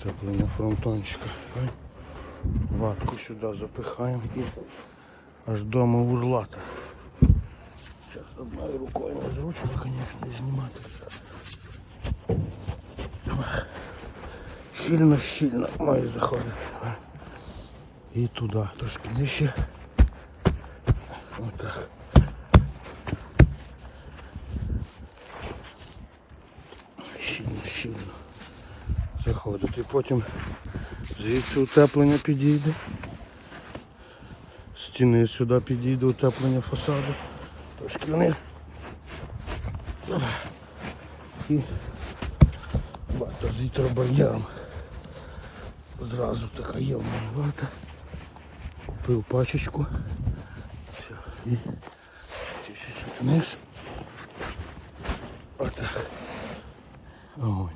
Утеплення фронтончика. Ватку сюди запихаємо і аж дома урлата. Зараз одною рукою незручно, звісно, і знімати. Щільно, щільно має заходити. І туди, трошки нижче. Отак. Щільно, щільно заходити. Потім звідси утеплення підійде. Стіни сюди підійде утеплення фасаду. Трошки вниз. І вата з вітробар'яром. Одразу така є в мене вата. Купив пачечку. Все. І ще чуть-чуть вниз. Отак. Огонь.